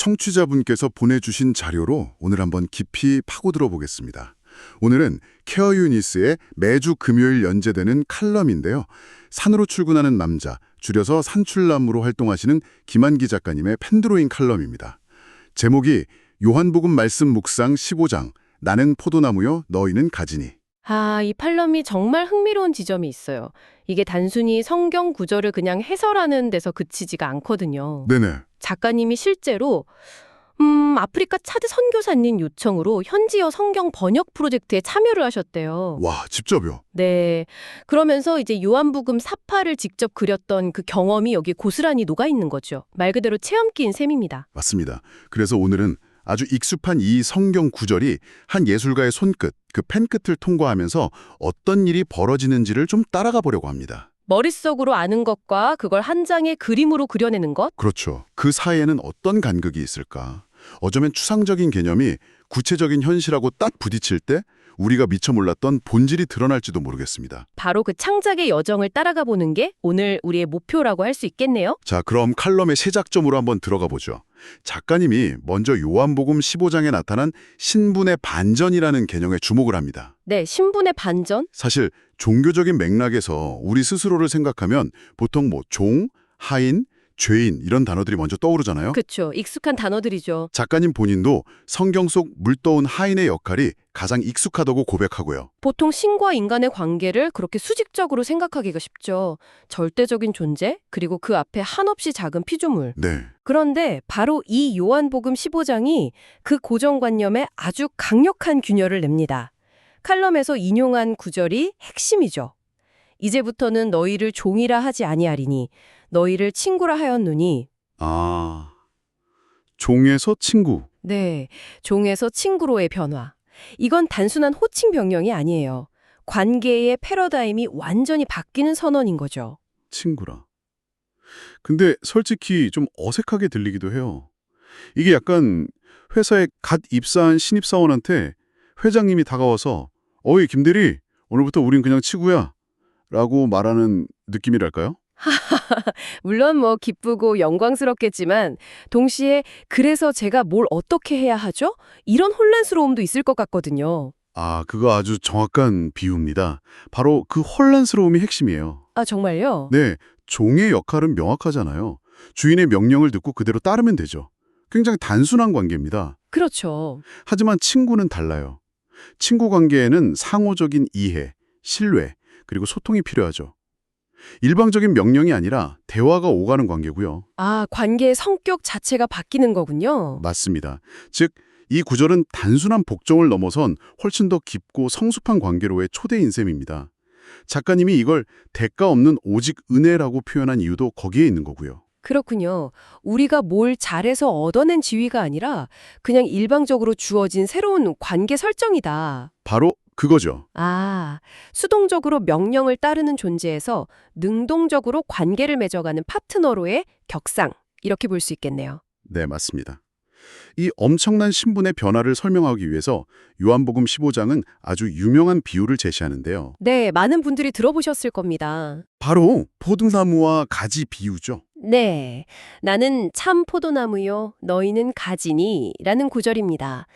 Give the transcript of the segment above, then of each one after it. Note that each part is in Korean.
청취자분께서 보내주신 자료로 오늘 한번 깊이 파고들어 보겠습니다. 오늘은 케어 유니스의 매주 금요일 연재되는 칼럼인데요. 산으로 출근하는 남자, 줄여서 산출남으로 활동하시는 김한기 작가님의 펜드로인 칼럼입니다. 제목이 요한복음 말씀 묵상 15장 나는 포도나무요 너희는 가지니 아, 이 팔럼이 정말 흥미로운 지점이 있어요. 이게 단순히 성경 구절을 그냥 해설하는 데서 그치지가 않거든요. 네네 작가님이 실제로 음, 아프리카 차드 선교사님 요청으로 현지어 성경 번역 프로젝트에 참여를 하셨대요. 와 직접요 네. 그러면서 이제 요한복음 사파를 직접 그렸던 그 경험이 여기 고스란히 녹아 있는 거죠. 말 그대로 체험기인 셈입니다. 맞습니다. 그래서 오늘은 아주 익숙한 이 성경 구절이 한 예술가의 손끝, 그 펜끝을 통과하면서 어떤 일이 벌어지는지를 좀 따라가 보려고 합니다. 머릿속으로 아는 것과 그걸 한 장의 그림으로 그려내는 것? 그렇죠. 그 사이에는 어떤 간극이 있을까? 어쩌면 추상적인 개념이 구체적인 현실하고 딱 부딪힐 때 우리가 미처 몰랐던 본질이 드러날지도 모르겠습니다. 바로 그 창작의 여정을 따라가 보는 게 오늘 우리의 목표라고 할 수 있겠네요. 자, 그럼 칼럼의 시작점으로 한번 들어가 보죠. 작가님이 먼저 요한복음 15장에 나타난 신분의 반전이라는 개념에 주목을 합니다. 네, 신분의 반전? 사실 종교적인 맥락에서 우리 스스로를 생각하면 보통 뭐 종, 하인, 죄인 이런 단어들이 먼저 떠오르잖아요. 그쵸, 익숙한 단어들이죠. 작가님 본인도 성경 속 물떠온 하인의 역할이 가장 익숙하다고 고백하고요. 보통 신과 인간의 관계를 그렇게 수직적으로 생각하기가 쉽죠. 절대적인 존재, 그리고 그 앞에 한없이 작은 피조물. 네, 그런데 바로 이 요한복음 15장이 그 고정관념에 아주 강력한 균열을 냅니다. 칼럼에서 인용한 구절이 핵심이죠. 이제부터는 너희를 종이라 하지 아니하리니 너희를 친구라 하였노니 아, 종에서 친구. 네, 종에서 친구로의 변화. 이건 단순한 호칭 변경이 아니에요. 관계의 패러다임이 완전히 바뀌는 선언인 거죠. 친구라. 근데 솔직히 좀 어색하게 들리기도 해요. 이게 약간 회사에 갓 입사한 신입사원한테 회장님이 다가와서 어이 김대리 오늘부터 우린 그냥 친구야 라고 말하는 느낌이랄까요? 물론 뭐 기쁘고 영광스럽겠지만 동시에 그래서 제가 뭘 어떻게 해야 하죠? 이런 혼란스러움도 있을 것 같거든요. 아, 그거 아주 정확한 비유입니다. 바로 그 혼란스러움이 핵심이에요. 아, 정말요? 네, 종의 역할은 명확하잖아요. 주인의 명령을 듣고 그대로 따르면 되죠. 굉장히 단순한 관계입니다. 그렇죠. 하지만 친구는 달라요. 친구 관계에는 상호적인 이해, 신뢰, 그리고 소통이 필요하죠. 일방적인 명령이 아니라 대화가 오가는 관계고요. 아, 관계의 성격 자체가 바뀌는 거군요. 맞습니다. 즉, 이 구절은 단순한 복종을 넘어선 훨씬 더 깊고 성숙한 관계로의 초대 인 셈입니다. 작가님이 이걸 대가 없는 오직 은혜라고 표현한 이유도 거기에 있는 거고요. 그렇군요. 우리가 뭘 잘해서 얻어낸 지위가 아니라 그냥 일방적으로 주어진 새로운 관계 설정이다. 바로 그거죠. 아, 수동적으로 명령을 따르는 존재에서 능동적으로 관계를 맺어가는 파트너로의 격상. 이렇게 볼 수 있겠네요. 네, 맞습니다. 이 엄청난 신분의 변화를 설명하기 위해서 요한복음 15장은 아주 유명한 비유를 제시하는데요. 네, 많은 분들이 들어보셨을 겁니다. 바로 포도나무와 가지 비유죠. 네, 나는 참 포도나무요, 너희는 가지니 라는 구절입니다.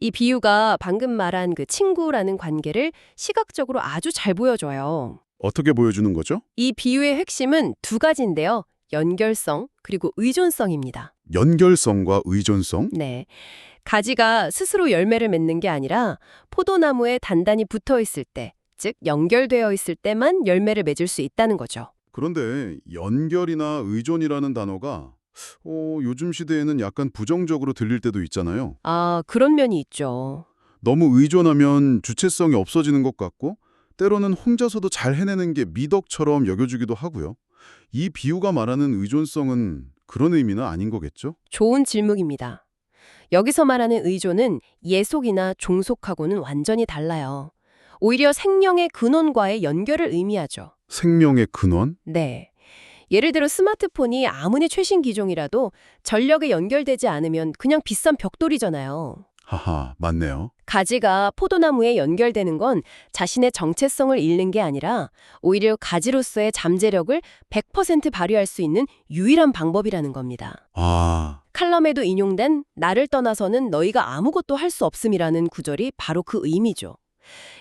이 비유가 방금 말한 그 친구라는 관계를 시각적으로 아주 잘 보여줘요. 어떻게 보여주는 거죠? 이 비유의 핵심은 두 가지인데요. 연결성, 그리고 의존성입니다. 연결성과 의존성. 네. 가지가 스스로 열매를 맺는 게 아니라 포도나무에 단단히 붙어 있을 때, 즉 연결되어 있을 때만 열매를 맺을 수 있다는 거죠. 그런데 연결이나 의존이라는 단어가 어, 요즘 시대에는 약간 부정적으로 들릴 때도 있잖아요. 아, 그런 면이 있죠. 너무 의존하면 주체성이 없어지는 것 같고 때로는 혼자서도 잘 해내는 게 미덕처럼 여겨지기도 하고요. 이 비유가 말하는 의존성은 그런 의미는 아닌 거겠죠? 좋은 질문입니다. 여기서 말하는 의존은 예속이나 종속하고는 완전히 달라요. 오히려 생명의 근원과의 연결을 의미하죠. 생명의 근원? 네. 예를 들어 스마트폰이 아무리 최신 기종이라도 전력에 연결되지 않으면 그냥 비싼 벽돌이잖아요. 하하, 맞네요. 가지가 포도나무에 연결되는 건 자신의 정체성을 잃는 게 아니라 오히려 가지로서의 잠재력을 100% 발휘할 수 있는 유일한 방법이라는 겁니다. 아, 칼럼에도 인용된 나를 떠나서는 너희가 아무것도 할 수 없음이라는 구절이 바로 그 의미죠.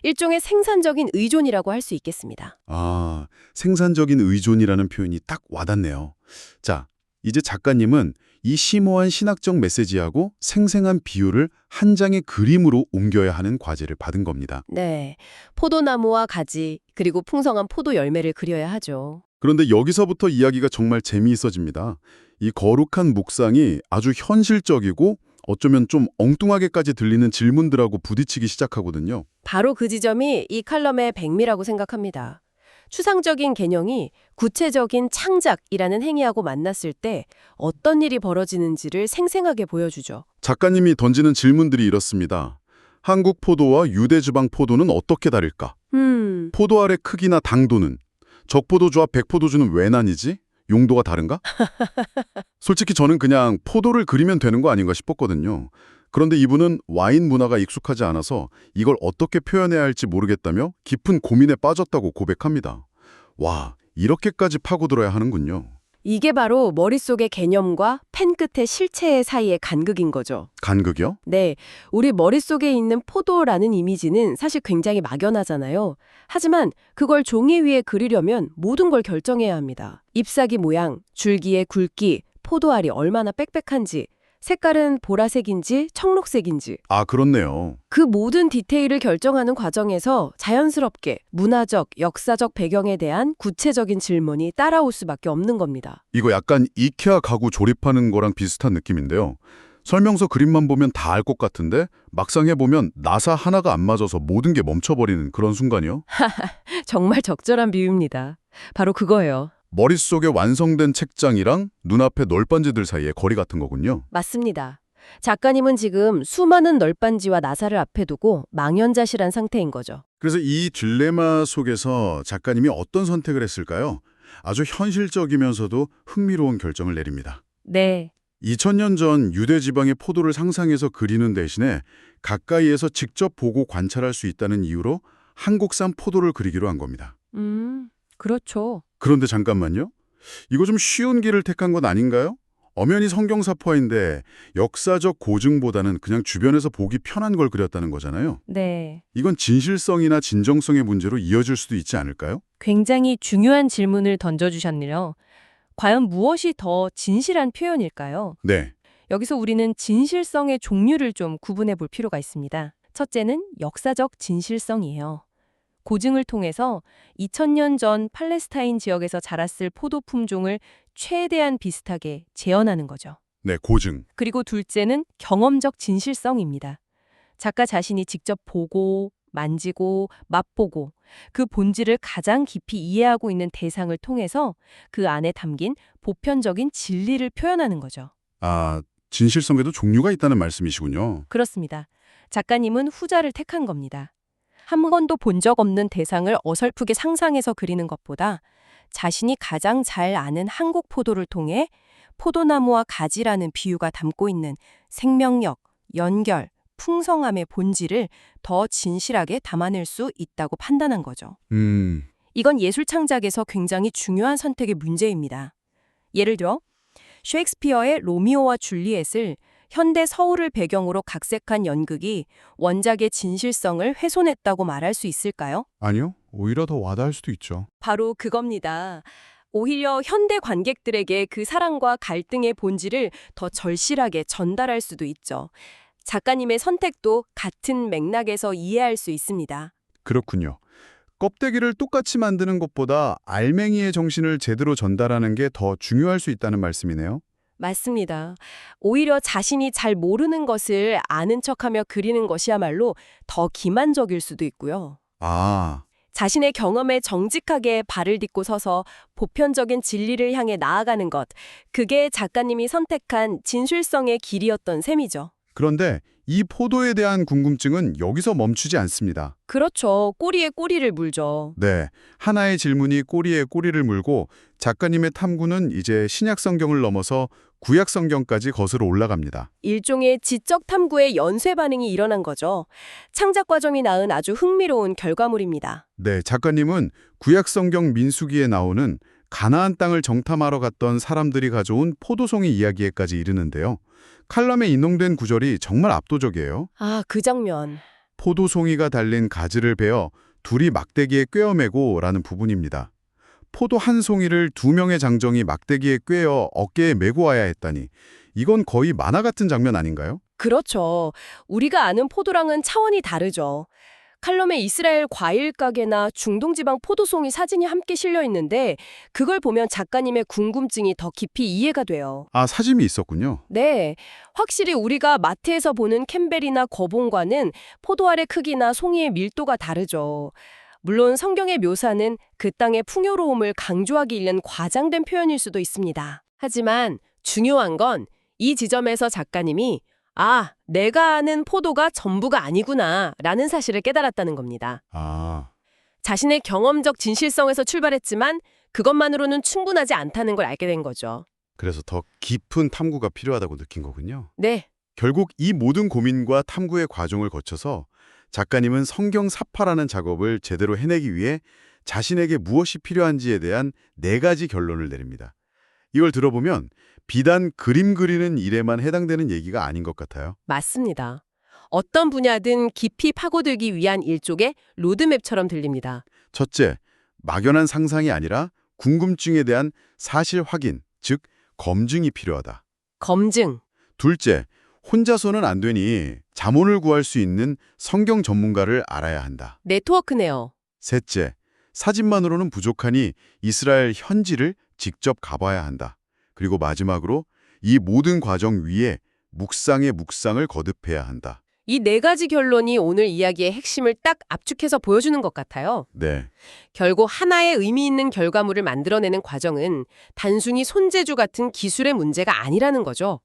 일종의 생산적인 의존이라고 할 수 있겠습니다. 아, 생산적인 의존이라는 표현이 딱 와닿네요. 자, 이제 작가님은 이 심오한 신학적 메시지하고 생생한 비유를 한 장의 그림으로 옮겨야 하는 과제를 받은 겁니다. 네. 포도나무와 가지, 그리고 풍성한 포도 열매를 그려야 하죠. 그런데 여기서부터 이야기가 정말 재미있어집니다. 이 거룩한 묵상이 아주 현실적이고 어쩌면 좀 엉뚱하게까지 들리는 질문들하고 부딪히기 시작하거든요. 바로 그 지점이 이 칼럼의 백미라고 생각합니다. 추상적인 개념이 구체적인 창작이라는 행위하고 만났을 때 어떤 일이 벌어지는지를 생생하게 보여주죠. 작가님이 던지는 질문들이 이렇습니다. 한국 포도와 유대 지방 포도는 어떻게 다를까? 음, 포도알의 크기나 당도는 적포도주와 백포도주는 왜 나뉘지? 용도가 다른가? 솔직히 저는 그냥 포도를 그리면 되는 거 아닌가 싶었거든요. 그런데 이분은 와인 문화가 익숙하지 않아서 이걸 어떻게 표현해야 할지 모르겠다며 깊은 고민에 빠졌다고 고백합니다. 와, 이렇게까지 파고들어야 하는군요. 이게 바로 머릿속의 개념과 펜 끝의 실체 사이의 간극인 거죠. 간극이요? 네, 우리 머릿속에 있는 포도라는 이미지는 사실 굉장히 막연하잖아요. 하지만 그걸 종이 위에 그리려면 모든 걸 결정해야 합니다. 잎사귀 모양, 줄기의 굵기, 포도알이 얼마나 빽빽한지, 색깔은 보라색인지 청록색인지 아, 그렇네요. 그 모든 디테일을 결정하는 과정에서 자연스럽게 문화적, 역사적 배경에 대한 구체적인 질문이 따라올 수밖에 없는 겁니다. 이거 약간 이케아 가구 조립하는 거랑 비슷한 느낌인데요. 설명서 그림만 보면 다 알 것 같은데 막상 해보면 나사 하나가 안 맞아서 모든 게 멈춰버리는 그런 순간이요. 정말 적절한 비유입니다. 바로 그거예요. 머릿속에 완성된 책장이랑 눈앞의 널빤지들 사이의 거리 같은 거군요. 맞습니다. 작가님은 지금 수많은 널빤지와 나사를 앞에 두고 망연자실한 상태인 거죠. 그래서 이 딜레마 속에서 작가님이 어떤 선택을 했을까요? 아주 현실적이면서도 흥미로운 결정을 내립니다. 네. 2000년 전 유대 지방의 포도를 상상해서 그리는 대신에 가까이에서 직접 보고 관찰할 수 있다는 이유로 한국산 포도를 그리기로 한 겁니다. 음, 그렇죠. 그런데 잠깐만요. 이거 좀 쉬운 길을 택한 건 아닌가요? 엄연히 성경사파인데 역사적 고증보다는 그냥 주변에서 보기 편한 걸 그렸다는 거잖아요. 네. 이건 진실성이나 진정성의 문제로 이어질 수도 있지 않을까요? 굉장히 중요한 질문을 던져주셨네요. 과연 무엇이 더 진실한 표현일까요? 네. 여기서 우리는 진실성의 종류를 좀 구분해 볼 필요가 있습니다. 첫째는 역사적 진실성이에요. 고증을 통해서 2000년 전 팔레스타인 지역에서 자랐을 포도 품종을 최대한 비슷하게 재현하는 거죠. 네, 고증. 그리고 둘째는 경험적 진실성입니다. 작가 자신이 직접 보고, 만지고, 맛보고 그 본질을 가장 깊이 이해하고 있는 대상을 통해서 그 안에 담긴 보편적인 진리를 표현하는 거죠. 아, 진실성에도 종류가 있다는 말씀이시군요. 그렇습니다. 작가님은 후자를 택한 겁니다. 한 번도 본 적 없는 대상을 어설프게 상상해서 그리는 것보다 자신이 가장 잘 아는 한국 포도를 통해 포도나무와 가지라는 비유가 담고 있는 생명력, 연결, 풍성함의 본질을 더 진실하게 담아낼 수 있다고 판단한 거죠. 음, 이건 예술 창작에서 굉장히 중요한 선택의 문제입니다. 예를 들어 셰익스피어의 로미오와 줄리엣을 현대 서울을 배경으로 각색한 연극이 원작의 진실성을 훼손했다고 말할 수 있을까요? 아니요. 오히려 더 와닿을 수도 있죠. 바로 그겁니다. 오히려 현대 관객들에게 그 사랑과 갈등의 본질을 더 절실하게 전달할 수도 있죠. 작가님의 선택도 같은 맥락에서 이해할 수 있습니다. 그렇군요. 껍데기를 똑같이 만드는 것보다 알맹이의 정신을 제대로 전달하는 게 더 중요할 수 있다는 말씀이네요. 맞습니다. 오히려 자신이 잘 모르는 것을 아는 척하며 그리는 것이야말로 더 기만적일 수도 있고요. 아, 자신의 경험에 정직하게 발을 딛고 서서 보편적인 진리를 향해 나아가는 것, 그게 작가님이 선택한 진실성의 길이었던 셈이죠. 그런데 이 포도에 대한 궁금증은 여기서 멈추지 않습니다. 그렇죠. 꼬리에 꼬리를 물죠. 네, 하나의 질문이 꼬리에 꼬리를 물고 작가님의 탐구는 이제 신약 성경을 넘어서 구약 성경까지 거슬러 올라갑니다. 일종의 지적 탐구의 연쇄 반응이 일어난 거죠. 창작 과정이 낳은 아주 흥미로운 결과물입니다. 네, 작가님은 구약 성경 민수기에 나오는 가나안 땅을 정탐하러 갔던 사람들이 가져온 포도송이 이야기에까지 이르는데요. 칼럼에 인용된 구절이 정말 압도적이에요. 아, 그 장면. 포도송이가 달린 가지를 베어 둘이 막대기에 꿰어매고 라는 부분입니다. 포도 한 송이를 두 명의 장정이 막대기에 꿰어 어깨에 메고 와야 했다니 이건 거의 만화 같은 장면 아닌가요? 그렇죠. 우리가 아는 포도랑은 차원이 다르죠. 칼럼에 이스라엘 과일 가게나 중동 지방 포도송이 사진이 함께 실려 있는데 그걸 보면 작가님의 궁금증이 더 깊이 이해가 돼요. 아, 사진이 있었군요. 네, 확실히 우리가 마트에서 보는 캠벨이나 거봉과는 포도알의 크기나 송이의 밀도가 다르죠. 물론 성경의 묘사는 그 땅의 풍요로움을 강조하기 일는 과장된 표현일 수도 있습니다. 하지만 중요한 건 이 지점에서 작가님이 아, 내가 아는 포도가 전부가 아니구나 라는 사실을 깨달았다는 겁니다. 아, 자신의 경험적 진실성에서 출발했지만 그것만으로는 충분하지 않다는 걸 알게 된 거죠. 그래서 더 깊은 탐구가 필요하다고 느낀 거군요. 네, 결국 이 모든 고민과 탐구의 과정을 거쳐서 작가님은 성경 사파라는 작업을 제대로 해내기 위해 자신에게 무엇이 필요한지에 대한 네 가지 결론을 내립니다. 이걸 들어보면 비단 그림 그리는 일에만 해당되는 얘기가 아닌 것 같아요. 맞습니다. 어떤 분야든 깊이 파고들기 위한 일종의 로드맵처럼 들립니다. 첫째, 막연한 상상이 아니라 궁금증에 대한 사실 확인, 즉 검증이 필요하다. 검증. 둘째, 혼자서는 안 되니 자문을 구할 수 있는 성경 전문가를 알아야 한다. 네트워크네요. 셋째, 사진만으로는 부족하니 이스라엘 현지를 직접 가봐야 한다. 그리고 마지막으로 이 모든 과정 위에 묵상의 묵상을 거듭해야 한다. 이 네 가지 결론이 오늘 이야기의 핵심을 딱 압축해서 보여주는 것 같아요. 네, 결국 하나의 의미 있는 결과물을 만들어내는 과정은 단순히 손재주 같은 기술의 문제가 아니라는 거죠.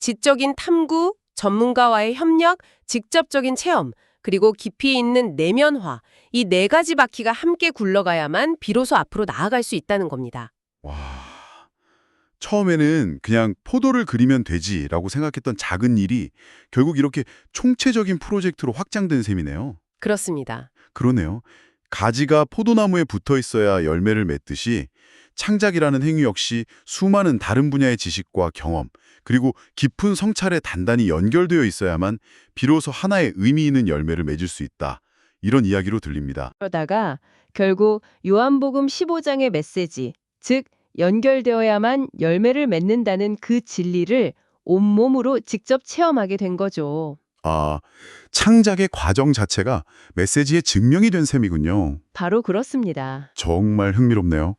지적인 탐구, 전문가와의 협력, 직접적인 체험, 그리고 깊이 있는 내면화, 이 네 가지 바퀴가 함께 굴러가야만 비로소 앞으로 나아갈 수 있다는 겁니다. 와... 처음에는 그냥 포도를 그리면 되지라고 생각했던 작은 일이 결국 이렇게 총체적인 프로젝트로 확장된 셈이네요. 그렇습니다. 그러네요. 가지가 포도나무에 붙어 있어야 열매를 맺듯이 창작이라는 행위 역시 수많은 다른 분야의 지식과 경험, 그리고 깊은 성찰에 단단히 연결되어 있어야만 비로소 하나의 의미 있는 열매를 맺을 수 있다. 이런 이야기로 들립니다. 그러다가 결국 요한복음 15장의 메시지, 즉 연결되어야만 열매를 맺는다는 그 진리를 온몸으로 직접 체험하게 된 거죠. 아, 창작의 과정 자체가 메시지의 증명이 된 셈이군요. 바로 그렇습니다. 정말 흥미롭네요.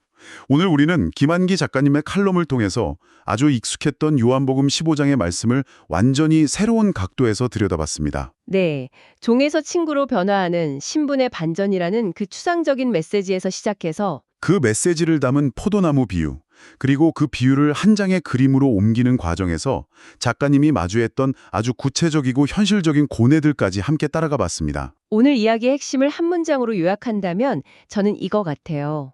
오늘 우리는 김한기 작가님의 칼럼을 통해서 아주 익숙했던 요한복음 15장의 말씀을 완전히 새로운 각도에서 들여다봤습니다. 네, 종에서 친구로 변화하는 신분의 반전이라는 그 추상적인 메시지에서 시작해서 그 메시지를 담은 포도나무 비유, 그리고 그 비유를 한 장의 그림으로 옮기는 과정에서 작가님이 마주했던 아주 구체적이고 현실적인 고뇌들까지 함께 따라가 봤습니다. 오늘 이야기의 핵심을 한 문장으로 요약한다면 저는 이거 같아요.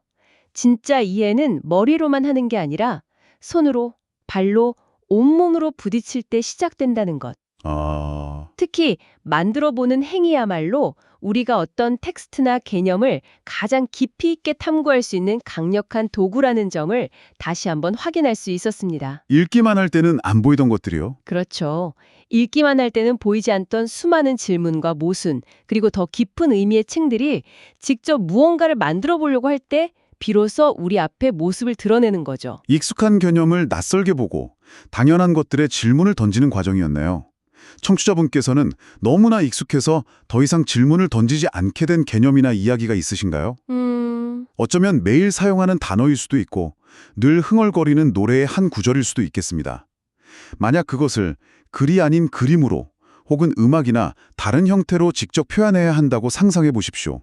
진짜 이해는 머리로만 하는 게 아니라 손으로, 발로, 온몸으로 부딪힐 때 시작된다는 것. 아, 특히 만들어 보는 행위야말로 우리가 어떤 텍스트나 개념을 가장 깊이 있게 탐구할 수 있는 강력한 도구라는 점을 다시 한번 확인할 수 있었습니다. 읽기만 할 때는 안 보이던 것들이요. 그렇죠. 읽기만 할 때는 보이지 않던 수많은 질문과 모순, 그리고 더 깊은 의미의 층들이 직접 무언가를 만들어 보려고 할 때 비로소 우리 앞에 모습을 드러내는 거죠. 익숙한 개념을 낯설게 보고 당연한 것들에 질문을 던지는 과정이었네요. 청취자분께서는 너무나 익숙해서 더 이상 질문을 던지지 않게 된 개념이나 이야기가 있으신가요? 음, 어쩌면 매일 사용하는 단어일 수도 있고 늘 흥얼거리는 노래의 한 구절일 수도 있겠습니다. 만약 그것을 글이 아닌 그림으로 혹은 음악이나 다른 형태로 직접 표현해야 한다고 상상해 보십시오.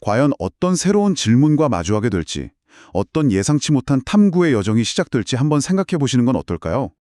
과연 어떤 새로운 질문과 마주하게 될지, 어떤 예상치 못한 탐구의 여정이 시작될지 한번 생각해 보시는 건 어떨까요?